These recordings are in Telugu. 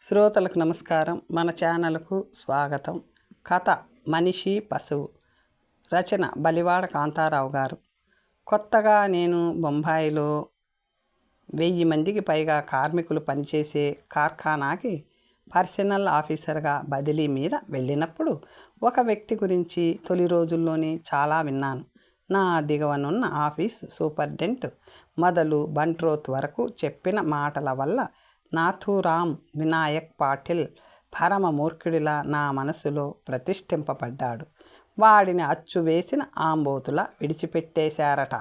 శ్రోతలకు నమస్కారం. మన ఛానల్కు స్వాగతం. కథ మనిషి పశువు. రచన బలివాడ కాంతారావు గారు. కొత్తగా నేను బొంబాయిలో వెయ్యి మందికి పైగా కార్మికులు పనిచేసే కార్ఖానాకి పర్సనల్ ఆఫీసర్గా బదిలీ మీద వెళ్ళినప్పుడు ఒక వ్యక్తి గురించి తొలి రోజుల్లోనే చాలా విన్నాను. నా దిగవనున్న ఆఫీస్ సూపర్డెంట్ మొదలు బంట్రోత్ వరకు చెప్పిన మాటల వల్ల నాథూరామ్ వినాయక్ పాటిల్ పరమ మూర్ఖుడిలా నా మనసులో ప్రతిష్ఠింపబడ్డాడు. వాడిని అచ్చు వేసిన ఆంబోతులా విడిచిపెట్టేశారట.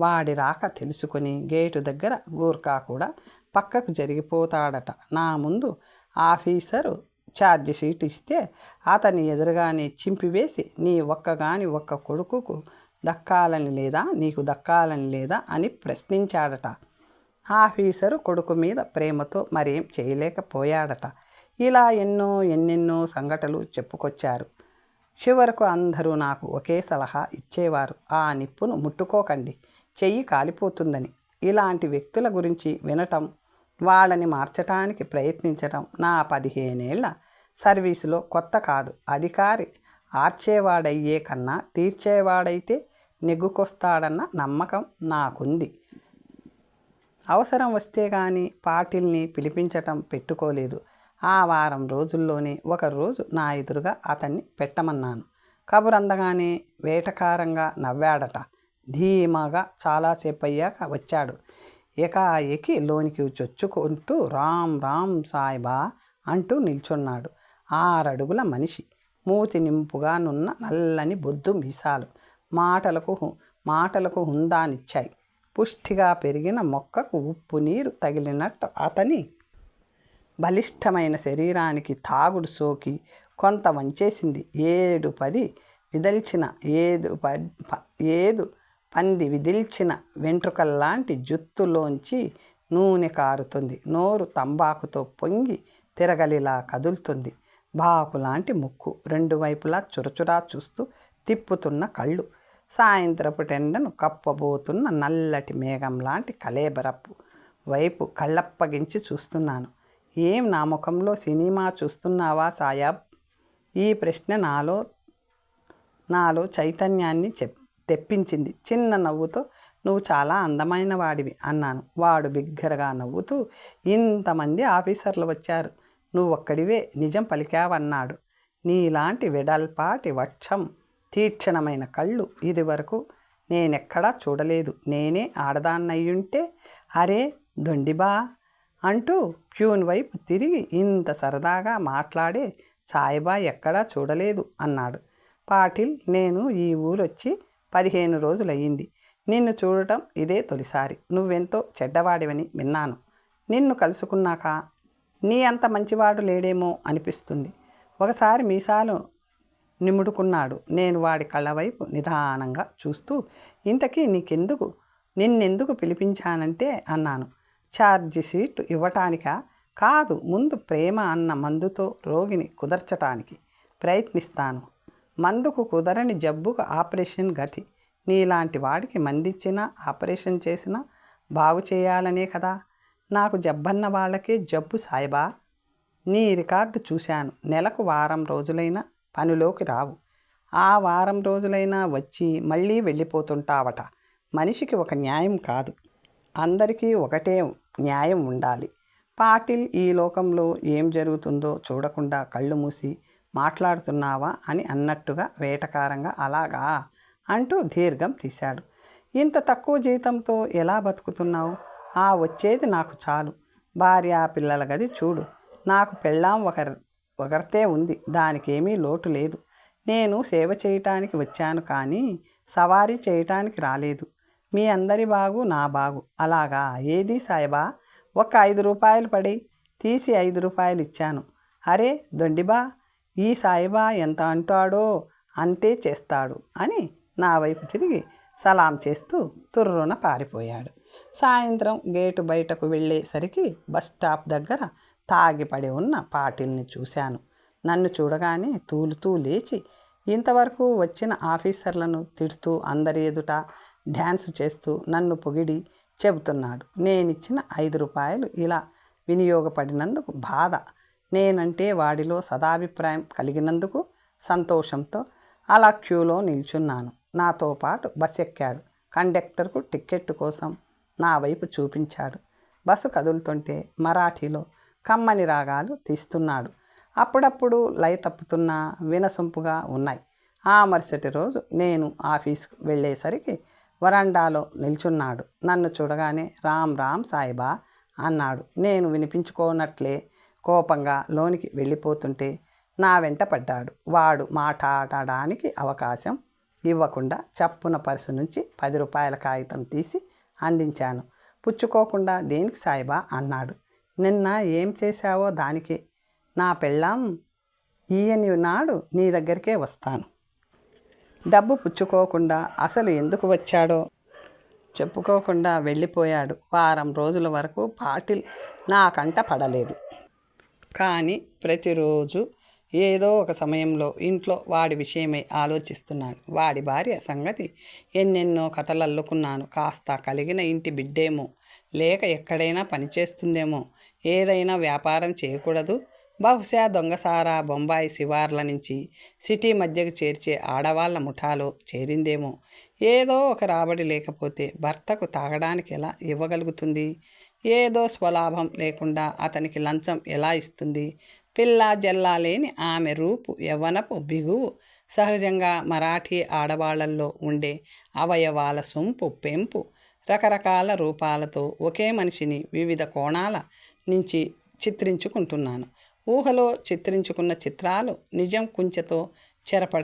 వాడి రాక తెలుసుకుని గేటు దగ్గర గూర్ఖా కూడా పక్కకు జరిగిపోతాడట. నా ముందు ఆఫీసరు ఛార్జ్ షీట్ ఇస్తే అతని ఎదురుగానే చింపివేసి నీ ఒక్కగాని ఒక్క కొడుకుకు దక్కాలని లేదా నీకు దక్కాలని లేదా అని ప్రశ్నించాడట. ఆఫీసరు కొడుకు మీద ప్రేమతో మరేం చేయలేకపోయాడట. ఇలా ఎన్నో ఎన్నెన్నో సంఘటనలు చెప్పుకొచ్చారు. చివరకు అందరూ నాకు ఒకే సలహా ఇచ్చేవారు. ఆ నిప్పును ముట్టుకోకండి. చెయ్యి కాలిపోతుందని. ఇలాంటి వ్యక్తుల గురించి వినటం వాళ్ళని మార్చటానికి ప్రయత్నించటం నా పదిహేనేళ్ళ సర్వీసులో కొత్త కాదు. అధికారి ఆర్చేవాడయ్యే కన్నా తీర్చేవాడైతే నెగ్గుకొస్తాడన్న నమ్మకం నాకుంది. అవసరం వస్తే కానీ పాటిల్ని పిలిపించటం పెట్టుకోలేదు. ఆ వారం రోజుల్లోనే ఒకరోజు నా ఎదురుగా అతన్ని పెట్టమన్నాను. కబురు అందగానే వేటకారంగా నవ్వాడట. ధీమాగా చాలాసేపు అయ్యాక వచ్చాడు. ఏకాఏకి లోనికి చొచ్చుకుంటూ రామ్ రామ్ సాయిబా అంటూ నిల్చున్నాడు. ఆరడుగుల మనిషి. మూతి నింపుగా నున్న నల్లని బొద్దు మీసాలు. మాటలకు మాటలకు హుందానిచ్చాయి. పుష్టిగా పెరిగిన మొక్కకు ఉప్పు నీరు తగిలినట్టు అతని బలిష్టమైన శరీరానికి తాగుడు సోకి కొంత వంచేసింది. ఏడు పది విదల్చిన ఏదు ఏదు పంది విదిల్చిన వెంట్రుకల్లాంటి జుత్తులోంచి నూనె కారుతుంది. నోరు తంబాకుతో పొంగి తిరగలిలా కదులుతుంది. బాకులాంటి ముక్కు రెండు వైపులా చురచురా చూస్తూ తిప్పుతున్న కళ్ళు. సాయంత్రపు టెండను కప్పబోతున్న నల్లటి మేఘం లాంటి కలేబరపు వైపు కళ్ళప్పగించి చూస్తున్నాను. ఏం నా ముఖంలో సినిమా చూస్తున్నావా సాయాబ్? ఈ ప్రశ్న నాలో నాలో చైతన్యాన్ని చెప్ తెప్పించింది. చిన్న నవ్వుతో నువ్వు చాలా అందమైన వాడివి అన్నాను. వాడు బిగ్గరగా నవ్వుతూ ఇంతమంది ఆఫీసర్లు వచ్చారు. నువ్వు ఒక్కడివే నిజం పలికావన్నాడు. నీలాంటి వెడల్పాటి వక్షం తీక్షణమైన కళ్ళు ఇది వరకు నేనెక్కడా చూడలేదు. నేనే ఆడదాన్నయ్యుంటే అరే దొండిబా అంటూ ప్యూన్ వైపు తిరిగి ఇంత సరదాగా మాట్లాడే సాయిబా ఎక్కడా చూడలేదు అన్నాడు. పాటిల్ నేను ఈ ఊరొచ్చి పదిహేను రోజులయ్యింది. నిన్ను చూడటం ఇదే తొలిసారి. నువ్వెంతో చెడ్డవాడివని విన్నాను. నిన్ను కలుసుకున్నాక నీ అంత మంచివాడు లేడేమో అనిపిస్తుంది. ఒకసారి మీసాలు నిముడుకున్నాడు. నేను వాడి కళ్ళ వైపు నిదానంగా చూస్తూ ఇంతకీ నీకెందుకు? నిన్నెందుకు పిలిపించానంటే? అన్నాను. ఛార్జ్ సీటు ఇవ్వటానికా? కాదు ముందు ప్రేమ అన్న మందుతో రోగిని కుదర్చటానికి ప్రయత్నిస్తాను. మందుకు కుదరని జబ్బుకు ఆపరేషన్ గతి. నీలాంటి వాడికి మందిచ్చినా ఆపరేషన్ చేసినా బాగు చేయాలనే కదా. నాకు జబ్బన్న వాళ్ళకే జబ్బు సాయిబా. నీ రికార్డు చూశాను. నెలకు వారం రోజులైనా పనిలోకి రావు. ఆ వారం రోజులైనా వచ్చి మళ్ళీ వెళ్ళిపోతుంటావట. మనిషికి ఒక న్యాయం కాదు. అందరికీ ఒకటే న్యాయం ఉండాలి. పాటిల్ ఈ లోకంలో ఏం జరుగుతుందో చూడకుండా కళ్ళు మూసి మాట్లాడుతున్నావా అని అన్నట్టుగా వేటకారంగా అలాగా అంటూ దీర్ఘం తీశాడు. ఇంత తక్కువ జీతంతో ఎలా బతుకుతున్నావు? ఆ వచ్చేది నాకు చాలు. భార్య పిల్లల గది చూడు. నాకు పెళ్ళాం ఒక ఒకరితే ఉంది. దానికేమీ లోటు లేదు. నేను సేవ చేయటానికి వచ్చాను కానీ సవారీ చేయటానికి రాలేదు. మీ అందరి బాగు నా బాగు. అలాగా? ఏది సాయిబా? ఒక ఐదు రూపాయలు పడి తీసి ఐదు రూపాయలు ఇచ్చాను. అరే దొండిబా ఈ సాయిబా ఎంత అంటాడో అంతే చేస్తాడు అని నా వైపు తిరిగి సలాం చేస్తూ తుర్రున పారిపోయాడు. సాయంత్రం గేటు బయటకు వెళ్ళేసరికి బస్ స్టాప్ దగ్గర తాగిపడి ఉన్న పాటిల్ని చూశాను. నన్ను చూడగానే తూలుతూ లేచి ఇంతవరకు వచ్చిన ఆఫీసర్లను తిడుతూ అందరి ఎదుట డ్యాన్స్ చేస్తూ నన్ను పొగిడి చెబుతున్నాడు. నేనిచ్చిన ఐదు రూపాయలు ఇలా వినియోగపడినందుకు బాధ. నేనంటే వాడిలో సదాభిప్రాయం కలిగినందుకు సంతోషంతో అలా క్యూలో నిల్చున్నాను. నాతో పాటు బస్ ఎక్కాడు. కండక్టర్కు టిక్కెట్ కోసం నా వైపు చూపించాడు. బస్సు కదులుతుంటే మరాఠీలో కమ్మని రాగాలు తీస్తున్నాడు. అప్పుడప్పుడు లయ తప్పుతున్నా వినసొంపుగా ఉన్నాయి. ఆ మరుసటి రోజు నేను ఆఫీస్కి వెళ్ళేసరికి వరండాలో నిల్చున్నాడు. నన్ను చూడగానే రామ్ రామ్ సాయిబా అన్నాడు. నేను వినిపించుకోనట్లే కోపంగా లోనికి వెళ్ళిపోతుంటే నా వెంట పడ్డాడు. వాడు మాట్లాడడానికి అవకాశం ఇవ్వకుండా చప్పున పర్సు నుంచి పది రూపాయల కాగితం తీసి అందించాను. పుచ్చుకోకుండా దేనికి సాయిబా అన్నాడు. నిన్న ఏం చేశావో దానికే. నా పెళ్ళాం ఈయని నాడు నీ దగ్గరికే వస్తాను. డబ్బు పుచ్చుకోకుండా అసలు ఎందుకు వచ్చాడో చెప్పుకోకుండా వెళ్ళిపోయాడు. వారం రోజుల వరకు పాటిల్ నాకంట పడలేదు. కానీ ప్రతిరోజు ఏదో ఒక సమయంలో ఇంట్లో వాడి విషయమై ఆలోచిస్తున్నాను వాడి భార్య సంగతి ఎన్నెన్నో కథలు అల్లుకున్నాను కాస్త కలిగిన ఇంటి బిడ్డేమో లేక ఎక్కడైనా పనిచేస్తుందేమో ఏదైనా వ్యాపారం చేయకూడదు. బహుశా దొంగసారా బొంబాయి శివార్ల నుంచి సిటీ మధ్యకు చేర్చే ఆడవాళ్ళ ముఠాలో చేరిందేమో. ఏదో ఒక రాబడి లేకపోతే భర్తకు తాగడానికి ఎలా ఇవ్వగలుగుతుంది? ఏదో స్వలాభం లేకుండా అతనికి లంచం ఎలా ఇస్తుంది? పిల్లా జల్లా లేని ఆమె రూపు యవ్వనపు బిగువు. సహజంగా మరాఠీ ఆడవాళ్ళల్లో ఉండే అవయవాల సొంపు పెంపు రకరకాల రూపాలతో ఒకే మనిషిని వివిధ కోణాల నుంచి చిత్రించుకుంటున్నాను. ఊహలో చిత్రించుకున్న చిత్రాలు నిజం కుంచెతో చెరప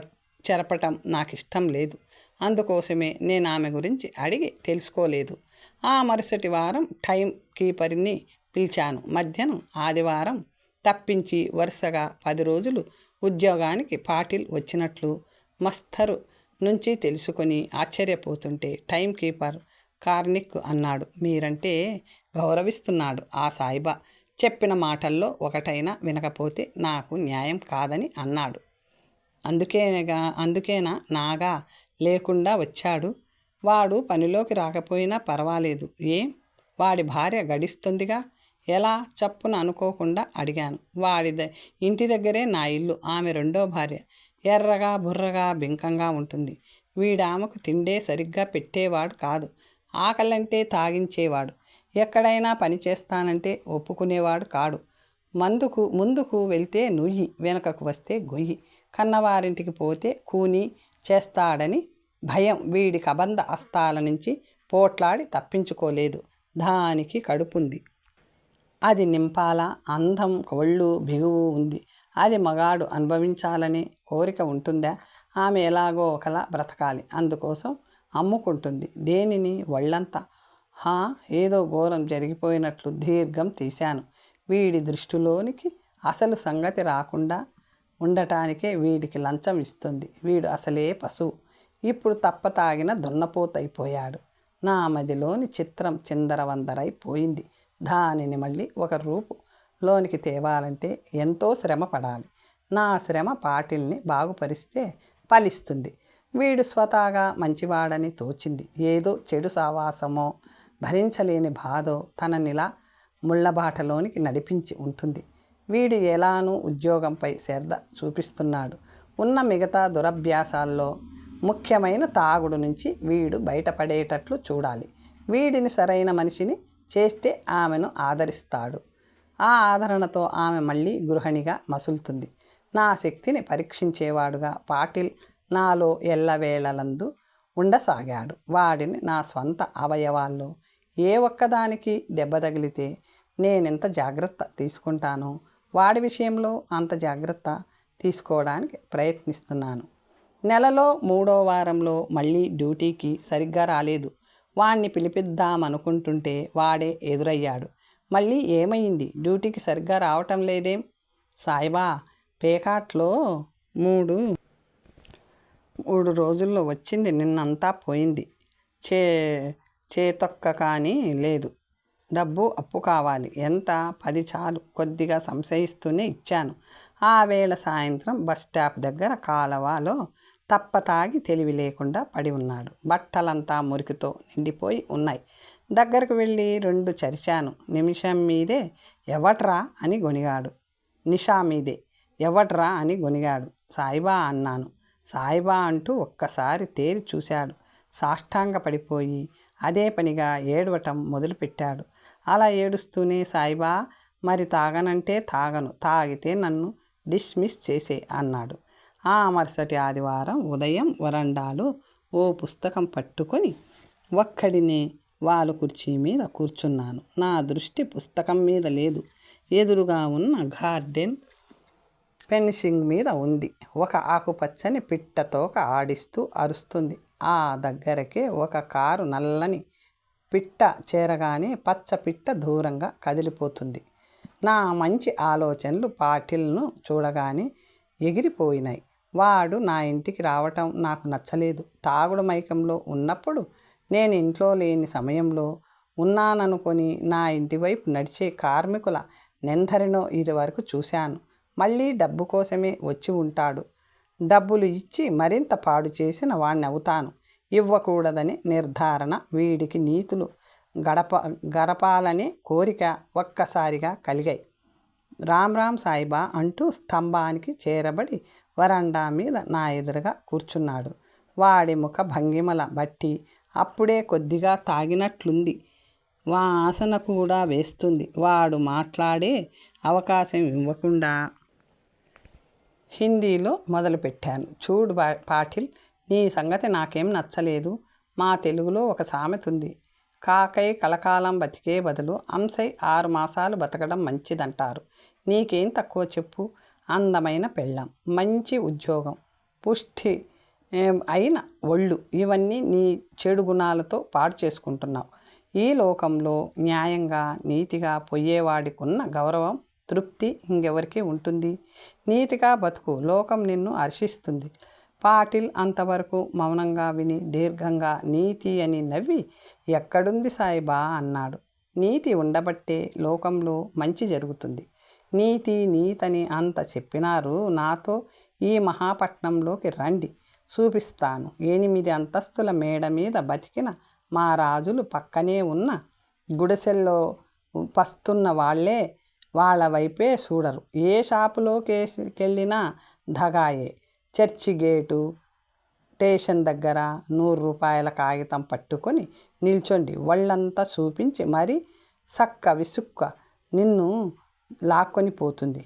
చెరపటం నాకు ఇష్టం లేదు. అందుకోసమే నేను ఆమె గురించి అడిగి తెలుసుకోలేదు. ఆ మరుసటి వారం టైం కీపర్ని పిలిచాను. మధ్యాహ్నం ఆదివారం తప్పించి వరుసగా పది రోజులు ఉద్యోగానికి పాటిల్ వచ్చినట్లు మస్తరు నుంచి తెలుసుకొని ఆశ్చర్యపోతుంటే టైం కీపర్ కార్నిక్ అన్నాడు. మీరంటే గౌరవిస్తున్నాడు ఆ సాయిబా. చెప్పిన మాటల్లో ఒకటైనా వినకపోతే నాకు న్యాయం కాదని అన్నాడు. అందుకేగా అందుకేనా నాగా లేకుండా వచ్చాడు? వాడు పనిలోకి రాకపోయినా పర్వాలేదు. ఏం? వాడి భార్య గడిస్తుందిగా? ఎలా? చప్పున అనుకోకుండా అడిగాను. వాడి ఇంటి దగ్గరే నా ఇల్లు ఆమె రెండో భార్య. ఎర్రగా బుర్రగా బింకంగా ఉంటుంది. వీడామెకు తిండే సరిగ్గా పెట్టేవాడు కాదు. ఆకలంటే తాగించేవాడు. ఎక్కడైనా పని చేస్తానంటే ఒప్పుకునేవాడు కాడు. మందుకు ముందుకు వెళ్తే నుయ్యి వెనకకు వస్తే గొయ్యి. కన్నవారింటికి పోతే కూని చేస్తాడని భయం. వీడి కబంధ అస్తాల నుంచి పోట్లాడి తప్పించుకోలేదు. దానికి కడుపుంది. అది నింపాల? అందం కొళ్ళు బిగువు ఉంది. అది మగాడు అనుభవించాలనే కోరిక ఉంటుందా? ఆమె ఎలాగో ఒకలా బ్రతకాలి. అందుకోసం అమ్ముకుంటుంది. దేనిని? ఒళ్ళంతా హా ఏదో ఘోరం జరిగిపోయినట్లు దీర్ఘం తీశాను. వీడి దృష్టిలోనికి అసలు సంగతి రాకుండా ఉండటానికే వీడికి లంచం ఇస్తుంది. వీడు అసలే పశువు. ఇప్పుడు తప్ప తాగిన దున్నపోతైపోయాడు. నా మదిలోని చిత్రం చిందరవందరైపోయింది. దానిని మళ్ళీ ఒక రూపు లోనికి తేవాలంటే ఎంతో శ్రమ పడాలి. నా శ్రమ పాటిల్ని బాగుపరిస్తే ఫలిస్తుంది. వీడు స్వతాగా మంచివాడని తోచింది. ఏదో చెడు సావాసమో భరించలేని బాధో తననిలా ముళ్ళబాటలోనికి నడిపించి ఉంటుంది. వీడు ఎలానూ ఉద్యోగంపై శ్రద్ధ చూపిస్తున్నాడు. ఉన్న మిగతా దురభ్యాసాల్లో ముఖ్యమైన తాగుడు నుంచి వీడు బయటపడేటట్లు చూడాలి. వీడిని సరైన మనిషిని చేస్తే ఆమెను ఆదరిస్తాడు. ఆ ఆదరణతో ఆమె మళ్ళీ గృహిణిగా మసులుతుంది. నా శక్తిని పరీక్షించేవాడుగా పాటిల్ నాలో ఎల్లవేళలందు ఉండసాగాడు. వాడిని నా స్వంత అవయవాల్లో ఏ ఒక్కదానికి దెబ్బ తగిలితే నేనెంత జాగ్రత్త తీసుకుంటానో వాడి విషయంలో అంత జాగ్రత్త తీసుకోవడానికి ప్రయత్నిస్తున్నాను. నెలలో మూడో వారంలో మళ్ళీ డ్యూటీకి సరిగ్గా రాలేదు. వాణ్ణి పిలిపిద్దామనుకుంటుంటే వాడే ఎదురయ్యాడు. మళ్ళీ ఏమైంది? డ్యూటీకి సరిగ్గా రావటం లేదేం? సాయిబా పేకాట్లో మూడు మూడు రోజుల్లో వచ్చింది. నిన్నంతా పోయింది. చే చేతొక్క కానీ లేదు. డబ్బు అప్పు కావాలి. ఎంత? పది చాలు. కొద్దిగా సంశయిస్తూనే ఇచ్చాను. ఆ వేళ సాయంత్రం బస్ స్టాప్ దగ్గర కాలవలో తప్ప తాగి తెలివి లేకుండా పడి ఉన్నాడు. బట్టలంతా మురికితో నిండిపోయి ఉన్నాయి. దగ్గరకు వెళ్ళి రెండు చరిచాను. నిమిషం మీదే ఎవట్రా అని గొనిగాడు నిషా మీదే ఎవట్రా అని గొనిగాడు సాయిబా అన్నాను. సాయిబా అంటూ ఒక్కసారి తేరి చూశాడు. సాష్టాంగ పడిపోయి అదే పనిగా ఏడవటం మొదలుపెట్టాడు. అలా ఏడుస్తూనే సాయిబా మరి తాగనంటే తాగను తాగితే నన్ను డిస్మిస్ చేసే అన్నాడు. ఆ మరుసటి ఆదివారం ఉదయం వరండాలో ఓ పుస్తకం పట్టుకొని ఒక్కడినే వాలు కుర్చీ మీద కూర్చున్నాను. నా దృష్టి పుస్తకం మీద లేదు. ఎదురుగా ఉన్న గార్డెన్ ఫెన్సింగ్ మీద ఉంది. ఒక ఆకుపచ్చని పిట్టతోక ఆడిస్తూ అరుస్తుంది. ఆ దగ్గరకే ఒక కారు నల్లని పిట్ట చేరగానే పచ్చ పిట్ట దూరంగా కదిలిపోతుంది. నా మంచి ఆలోచనలు పాటిల్ను చూడగానే ఎగిరిపోయినాయి. వాడు నా ఇంటికి రావటం నాకు నచ్చలేదు. తాగుడు మైకంలో ఉన్నప్పుడు నేను ఇంట్లో లేని సమయంలో ఉన్నాననుకొని నా ఇంటి వైపు నడిచే కార్మికుల నెందరినో ఇది వరకు చూశాను. మళ్ళీ డబ్బు కోసమే వచ్చి ఉంటాడు. డబ్బులు ఇచ్చి మరింత పాడు చేసిన వాణ్ణి అవుతాను. ఇవ్వకూడదని నిర్ధారణ వీడికి నీతులు గడప గడపాలనే కోరిక ఒక్కసారిగా కలిగాయి. రామ్ రామ్ సాయిబా అంటూ స్తంభానికి చేరబడి వరండా మీద నా ఎదురుగా కూర్చున్నాడు. వాడి ముఖ భంగిమల బట్టి అప్పుడే కొద్దిగా తాగినట్లుంది. వాసన కూడా వేస్తుంది. వాడు మాట్లాడే అవకాశం ఇవ్వకుండా హిందీలో మొదలుపెట్టాను. చూడు పాటిల్ నీ సంగతి నాకేం నచ్చలేదు. మా తెలుగులో ఒక సామెత ఉంది. కాకై కలకాలం బతికే బదులు అంశై ఆరు మాసాలు బతకడం మంచిదంటారు. నీకేం తక్కువ చెప్పు. అందమైన పెళ్ళం. మంచి ఉద్యోగం. పుష్టి అయిన ఒళ్ళు ఇవన్నీ నీ చెడు గుణాలతో పాడు చేసుకుంటున్నావు. ఈ లోకంలో న్యాయంగా నీతిగా పొయ్యేవాడికున్న గౌరవం తృప్తి ఇంకెవరికి ఉంటుంది. నీతిగా బతుకు లోకం నిన్ను హర్షిస్తుంది. పాటిల్ అంతవరకు మౌనంగా విని దీర్ఘంగా నీతి అని నవ్వి ఎక్కడుంది సాయిబా అన్నాడు. నీతి ఉండబట్టే లోకంలో మంచి జరుగుతుంది. నీతి నీతని అంత చెప్పినారు నాతో ఈ మహాపట్నంలోకి రండి చూపిస్తాను. ఎనిమిది అంతస్తుల మేడ మీద బతికిన మా రాజులు పక్కనే ఉన్న గుడిసెల్లో పస్తున్న వాళ్ళే వాళ్ళ వైపే చూడరు. ఏ షాపులోకెళ్ళినా ధగాయే. చర్చి గేటు స్టేషన్ దగ్గర నూరు రూపాయల కాగితం పట్టుకొని నిల్చోండి. వాళ్ళంతా చూపించి మరి సక్క విసుక్క నిన్ను లాక్కొని పోతుంది.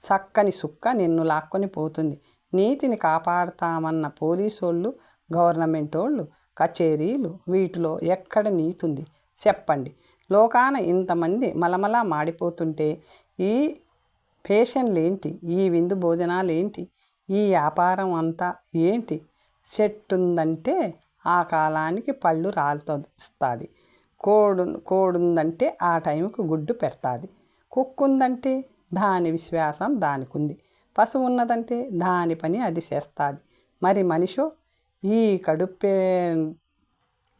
చక్కని సుక్క నిన్ను లాక్కొని పోతుంది. నీతిని కాపాడతామన్న పోలీసోళ్ళు గవర్నమెంట్ వాళ్ళు కచేరీలు వీటిలో ఎక్కడ నీతుంది? చెప్పండి. లోకాన ఇంతమంది మలమలా మాడిపోతుంటే ఈ పేషన్లేంటి ఈ విందు భోజనాలేంటి? ఈ వ్యాపారం అంతా ఏంటి? చెట్టుందంటే ఆ కాలానికి పళ్ళు రాలుతుంది కోడు కోడుందంటే ఆ టైంకు గుడ్డు పెడతాది. కుక్కుందంటే దాని విశ్వాసం దానికి ఉంది పశువు ఉన్నదంటే దాని పని అది చేస్తుంది. మరి మనిషో ఈ కడుపే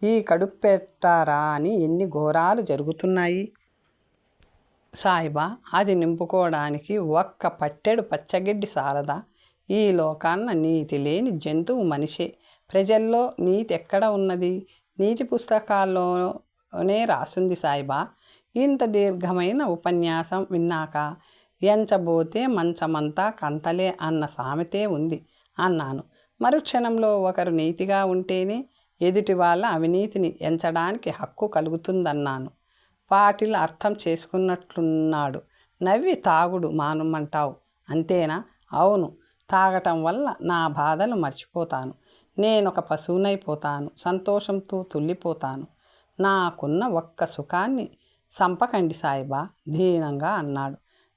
ఈ కడుపెట్టారా అని ఎన్ని ఘోరాలు జరుగుతున్నాయి? సాయిబా అది నింపుకోవడానికి ఒక్క పట్టెడు పచ్చగడ్డి సారదా ఈ లోకాన్న నీతి లేని జంతువు మనిషే. ప్రజల్లో నీతి ఎక్కడ ఉన్నది? నీతి పుస్తకాల్లోనే రాసుంది సాయిబా. ఇంత దీర్ఘమైన ఉపన్యాసం విన్నాక ఎంచబోతే మంచమంతా కంతలే అన్న సామెతే ఉంది అన్నాను. మరుక్షణంలో ఒకరు నీతిగా ఉంటేనే ఎదుటి వాళ్ళ అవినీతిని ఎంచడానికి హక్కు కలుగుతుందన్నాను. పాటిల్ అర్థం చేసుకున్నట్లున్నాడు. నవ్వి తాగుడు మానమంటావు. అంతేనా? అవును. తాగటం వల్ల నా బాధలు మర్చిపోతాను. నేను ఒక పశువునైపోతాను సంతోషంతో తుల్లిపోతాను. నాకున్న ఒక్క సుఖాన్ని సంపకండి సాయిబా దీనంగా అన్నాడు.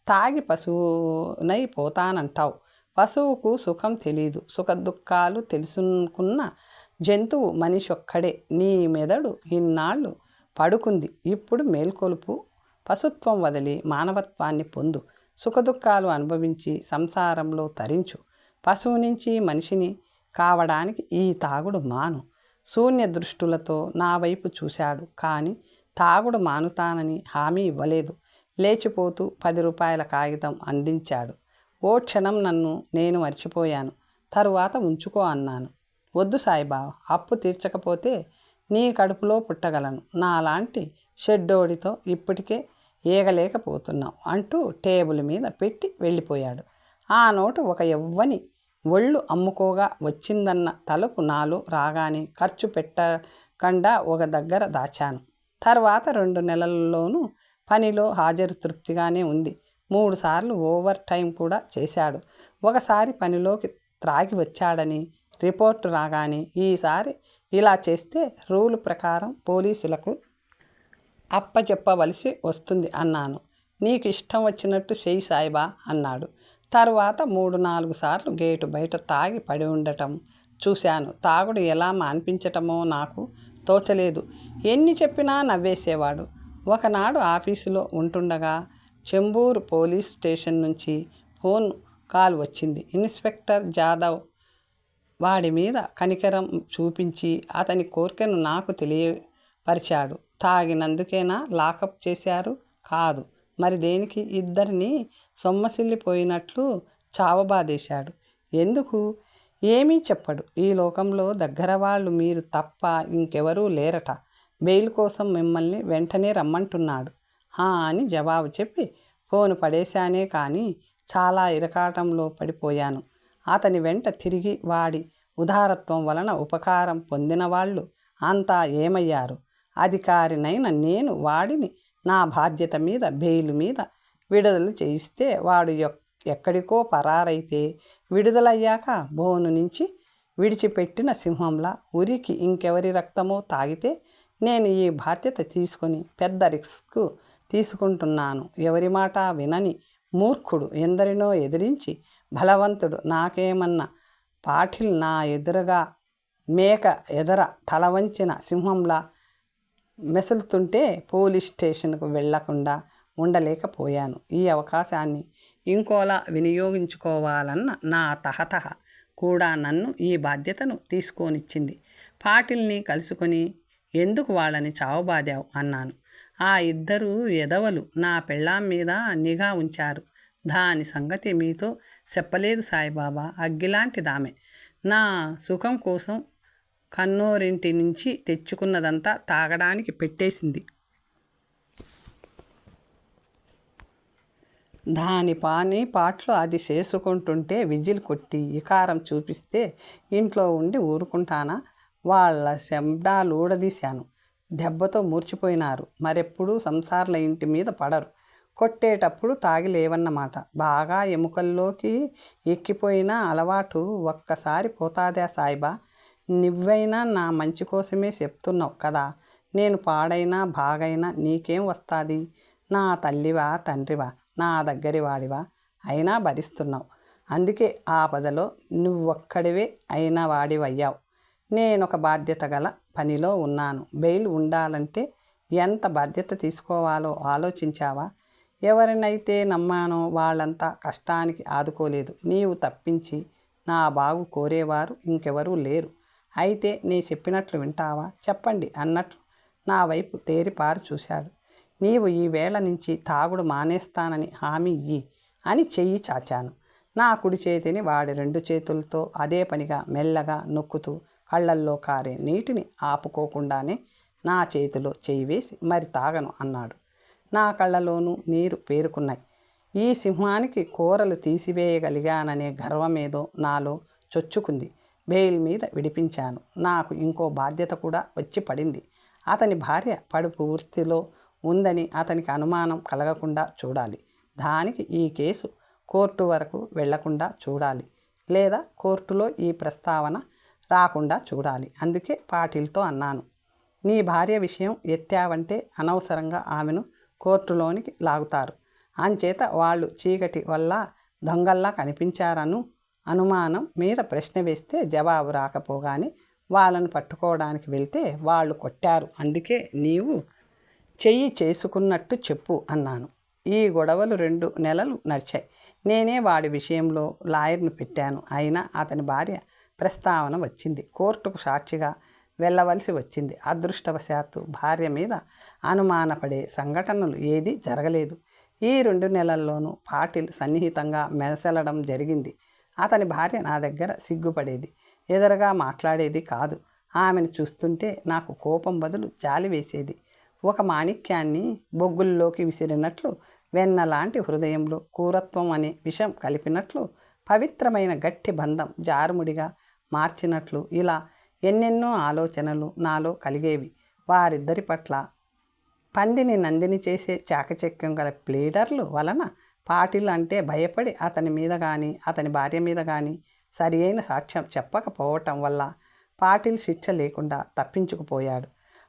తాగి పశువునై పోతానంటావు. పశువుకు సుఖం తెలీదు. సుఖ దుఃఖాలు తెలుసుకున్న జంతువు మనిషి ఒక్కడే నీ మెదడు ఇన్నాళ్ళు పడుకుంది. ఇప్పుడు మేల్కొలుపు పశుత్వం వదిలి మానవత్వాన్ని పొందు. సుఖదుఖాలు అనుభవించి సంసారంలో తరించు. పశువు నుంచి మనిషిని కావడానికి ఈ తాగుడు మాను. శూన్య దృష్టులతో నా వైపు చూశాడు కానీ తాగుడు మానుతానని హామీ ఇవ్వలేదు. లేచిపోతూ పది రూపాయల కాగితం అందించాడు. ఓ క్షణం నన్ను నేను మర్చిపోయాను. తరువాత ఉంచుకో అన్నాను. వద్దు సాయిబాబా అప్పు తీర్చకపోతే నీ కడుపులో పుట్టగలను. నాలాంటి షెడ్డోడితో ఇప్పటికే ఏగలేకపోతున్నాం అంటూ టేబుల్ మీద పెట్టి వెళ్ళిపోయాడు. ఆ నోటు ఒక ఎవ్వని ఒళ్ళు అమ్ముకోగా వచ్చిందన్న తలుపు నాలో రాగానే ఖర్చు పెట్టకుండా ఒక దగ్గర దాచాను. తర్వాత రెండు నెలల్లోనూ పనిలో హాజరు తృప్తిగానే ఉంది. మూడుసార్లు ఓవర్ టైం కూడా చేశాడు. ఒకసారి పనిలోకి త్రాగి వచ్చాడని రిపోర్టు రాగానే ఈసారి ఇలా చేస్తే రూల్ ప్రకారం పోలీసులకు అప్పచెప్పవలసి వస్తుంది అన్నాను. నీకు ఇష్టం వచ్చినట్టు చేయి సాయిబా అన్నాడు. తర్వాత మూడు నాలుగు సార్లు గేటు బయట తాగి పడి ఉండటం చూశాను. తాగుడు ఎలా మాన్పించటమో నాకు తోచలేదు. ఎన్ని చెప్పినా నవ్వేసేవాడు. ఒకనాడు ఆఫీసులో ఉంటుండగా చెంబూరు పోలీస్ స్టేషన్ నుంచి ఫోన్ కాల్ వచ్చింది. ఇన్స్పెక్టర్ జాదవ్ వాడి మీద కనికరం చూపించి అతని కోరికను నాకు తెలియపరిచాడు. తాగినందుకేనా లాకప్ చేశారు? కాదు. మరి దేనికి? ఇద్దరిని సొమ్మసిల్లిపోయినట్లు చావబాదేశాడు. ఎందుకు? ఏమీ చెప్పడు. ఈ లోకంలో దగ్గర వాళ్ళు మీరు తప్ప ఇంకెవరూ లేరట. బెయిల్ కోసం మిమ్మల్ని వెంటనే రమ్మంటున్నాడు. హా అని జవాబు చెప్పి ఫోన్ పడేశానే కానీ చాలా ఇరకాటంలో పడిపోయాను. అతని వెంట తిరిగి వాడి ఉదారత్వం వలన ఉపకారం పొందిన వాళ్ళు అంతా ఏమయ్యారు? అధికారినైన నేను వాడిని నా బాధ్యత మీద బెయిల్ మీద విడుదల చేయిస్తే వాడు ఎక్కడికో పరారైతే విడుదలయ్యాక బోను నుంచి విడిచిపెట్టిన సింహంలా ఉరికి ఇంకెవరి రక్తమో తాగితే నేను ఈ బాధ్యత తీసుకొని పెద్ద రిస్క్ తీసుకుంటున్నాను. ఎవరి మాట వినని మూర్ఖుడు ఎందరినో ఎదిరించి బలవంతుడు. నాకేమన్నా పాటిల్ నా ఎదురుగా మేక ఎదర తల వంచిన సింహంలా మెసులుతుంటే పోలీస్ స్టేషన్కు వెళ్ళకుండా ఉండలేకపోయాను. ఈ అవకాశాన్ని ఇంకోలా వినియోగించుకోవాలన్న నా తహతహ కూడా నన్ను ఈ బాధ్యతను తీసుకొనిచ్చింది. పాటిల్ని కలుసుకొని ఎందుకు వాళ్ళని చావబాదావు? అన్నాను. ఆ ఇద్దరు ఎదవలు నా పెళ్ళాం మీద నిఘా ఉంచారు. దాని సంగతి మీతో చెప్పలేదు సాయిబాబా. అగ్గిలాంటిదామె. నా సుఖం కోసం కన్నోరింటి నుంచి తెచ్చుకున్నదంతా తాగడానికి పెట్టేసింది. దాని పాని పాటలు అది చేసుకుంటుంటే విజిల్ కొట్టి ఇకారం చూపిస్తే ఇంట్లో ఉండి ఊరుకుంటానా? వాళ్ళ శబ్దాలు ఊడదీశాను. దెబ్బతో మూర్చిపోయినారు. మరెప్పుడూ సంసార్ల ఇంటి మీద పడరు. కొట్టేటప్పుడు తాగి లేవన్నమాట. బాగా ఎముకల్లోకి ఎక్కిపోయిన అలవాటు ఒక్కసారి పోతాదే సాయిబా. నువ్వైనా నా మంచి కోసమే చెప్తున్నావు కదా. నేను పాడైనా బాగైనా నీకేం వస్తుంది? నా తల్లివా తండ్రివా? నా దగ్గరి వాడివా? అయినా భరిస్తున్నావు. అందుకే ఆపదలో నువ్వొక్కడివే అయినా వాడివయ్యావు. నేను ఒక బాధ్యత గల పనిలో ఉన్నాను. బెయిల్ ఉండాలంటే ఎంత బాధ్యత తీసుకోవాలో ఆలోచించావా? ఎవరినైతే నమ్మానో వాళ్ళంతా కష్టానికి ఆదుకోలేదు. నీవు తప్పించి నా బాగు కోరేవారు ఇంకెవరూ లేరు. అయితే నీ చెప్పినట్లు వింటావా? చెప్పండి అన్నట్లు నా వైపు తేరిపారు చూశాడు. నీవు ఈ వేళ నుంచి తాగుడు మానేస్తానని హామీ ఇయ్యి అని చెయ్యి చాచాను. నా కుడి చేతిని వాడి రెండు చేతులతో అదే పనిగా మెల్లగా నొక్కుతూ కళ్ళల్లో కారే నీటిని ఆపుకోకుండానే నా చేతిలో చేయి వేసి మరి తాగను అన్నాడు. నా కళ్ళలోనూ నీరు పేరుకున్నాయి. ఈ సింహానికి కూరలు తీసివేయగలిగాననే గర్వమేదో నాలో చొచ్చుకుంది. బెయిల్ మీద విడిపించాను. నాకు ఇంకో బాధ్యత కూడా వచ్చి పడింది. అతని భార్య పడుపు వృత్తిలో ఉందని అతనికి అనుమానం కలగకుండా చూడాలి. దానికి ఈ కేసు కోర్టు వరకు వెళ్ళకుండా చూడాలి. లేదా కోర్టులో ఈ ప్రస్తావన రాకుండా చూడాలి. అందుకే పాటిల్తో అన్నాను. నీ భార్య విషయం ఎత్తావంటే అనవసరంగా ఆమెను కోర్టులోనికి లాగుతారు. అంచేత వాళ్ళు చీకటి వల్ల దొంగల్లా కనిపించారను అనుమానం మీద ప్రశ్న వేస్తే జవాబు రాకపోగానే వాళ్ళని పట్టుకోవడానికి వెళ్తే వాళ్ళు కొట్టారు. అందుకే నీవు చెయ్యి చేసుకున్నట్టు చెప్పు అన్నాను. ఈ గొడవలు రెండు నెలలు నడిచాయి. నేనే వాడి విషయంలో లాయర్ను పెట్టాను. అయినా అతని భార్య ప్రస్తావన వచ్చింది. కోర్టుకు సాక్షిగా వెళ్ళవలసి వచ్చింది. అదృష్టవశాత్తు భార్య మీద అనుమానపడే సంఘటనలు ఏదీ జరగలేదు. ఈ రెండు నెలల్లోనూ పాటిల్ సన్నిహితంగా మెసలడం జరిగింది. అతని భార్య నా దగ్గర సిగ్గుపడేది. ఎదురుగా మాట్లాడేది కాదు. ఆమెను చూస్తుంటే నాకు కోపం బదులు జాలి వేసేది. ఒక మాణిక్యాన్ని బొగ్గుల్లోకి విసిరినట్లు వెన్నలాంటి హృదయంలో కూరత్వం అనే విషం కలిపినట్లు పవిత్రమైన గట్టి బంధం జారుముడిగా మార్చినట్లు ఇలా ఎన్నెన్నో ఆలోచనలు నాలో కలిగేవి. వారిద్దరి పట్ల పందిని నందిని చేసే చాకచక్యం గల ప్లీడర్లు వలన పాటిల్ అంటే భయపడి అతని మీద కానీ అతని భార్య మీద కానీ సరి అయిన సాక్ష్యం చెప్పకపోవటం వల్ల పాటిల్ శిక్ష లేకుండా తప్పించుకుపోయాడు.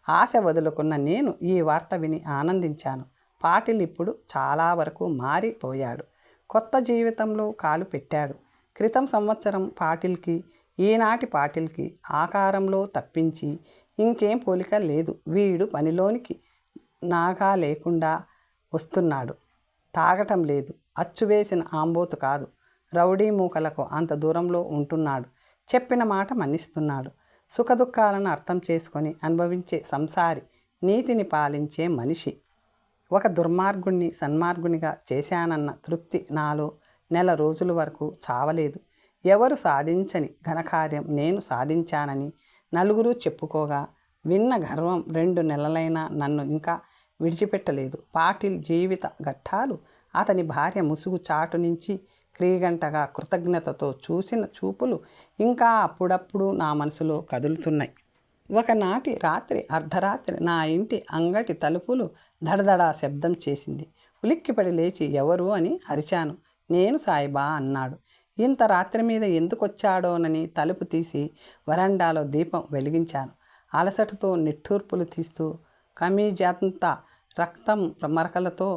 ఆశ వదులుకున్న నేను ఈ వార్త విని ఆనందించాను. పాటిల్ ఇప్పుడు చాలా వరకు మారిపోయాడు. కొత్త జీవితంలో కాలు పెట్టాడు. క్రితం సంవత్సరం పాటిల్కి ఈనాటి పాటిల్కి ఆకారంలో తప్పించి ఇంకేం పోలిక లేదు. వీడు పనిలోనికి నాగా లేకుండా వస్తున్నాడు. తాగటం లేదు. అచ్చువేసిన ఆంబోతు కాదు. రౌడీ మూకలకు అంత దూరంలో ఉంటున్నాడు. చెప్పిన మాట మన్నిస్తున్నాడు. సుఖదుఖాలను అర్థం చేసుకొని అనుభవించే సంసారి నీతిని పాలించే మనిషి. ఒక దుర్మార్గుణ్ణి సన్మార్గునిగా చేశానన్న తృప్తి నాలో నెల రోజుల వరకు చావలేదు. ఎవరు సాధించని ఘనకార్యం నేను సాధించానని నలుగురు చెప్పుకోగా విన్న గర్వం రెండు నెలలైనా నన్ను ఇంకా విడిచిపెట్టలేదు. పాటిల్ జీవిత ఘట్టాలు అతని భార్య ముసుగు చాటు నుంచి క్రీగంటగా కృతజ్ఞతతో చూసిన చూపులు ఇంకా అప్పుడప్పుడు నా మనసులో కదులుతున్నాయి. ఒకనాటి రాత్రి అర్ధరాత్రి నా ఇంటి అంగటి తలుపులు దడదడా శబ్దం చేసింది. ఉలిక్కిపడి లేచి ఎవరు అని అరిచాను. నేను సాయిబా అన్నాడు. ఇంత రాత్రి మీద ఎందుకు వచ్చాడోనని తలుపు తీసి వరండాలో దీపం వెలిగించాను. అలసటతో నిట్టూర్పులు తీస్తూ కమీజంతా రక్తం మరకలతో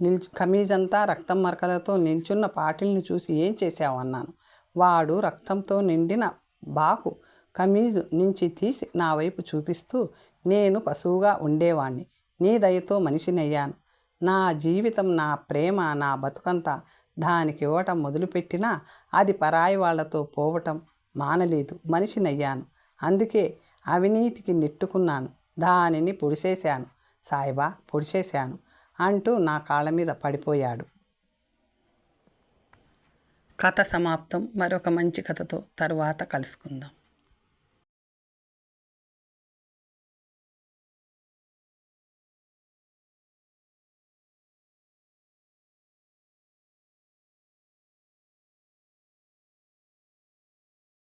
నిల్చు కమీజంతా రక్తం మరకలతో నిల్చున్న పాటిల్ని చూసి ఏం చేశావు అన్నాను. వాడు రక్తంతో నిండిన బాకు కమీజు నుంచి తీసి నా వైపు చూపిస్తూ నేను పశువుగా ఉండేవాణ్ణి నీ దయతో మనిషినయ్యాను. నా జీవితం నా ప్రేమ నా బతుకంతా దానికి ఇవ్వటం మొదలుపెట్టినా అది పరాయి వాళ్ళతో పోవటం మానలేదు మనిషినయ్యాను అందుకే అవినీతికి నెట్టుకున్నాను దానిని పొడిసేశాను సాయిబా పొడిచేశాను అంటూ నా కాళ్ళ మీద పడిపోయాడు. కథ సమాప్తం. మరొక మంచి కథతో తరువాత కలుసుకుందాం.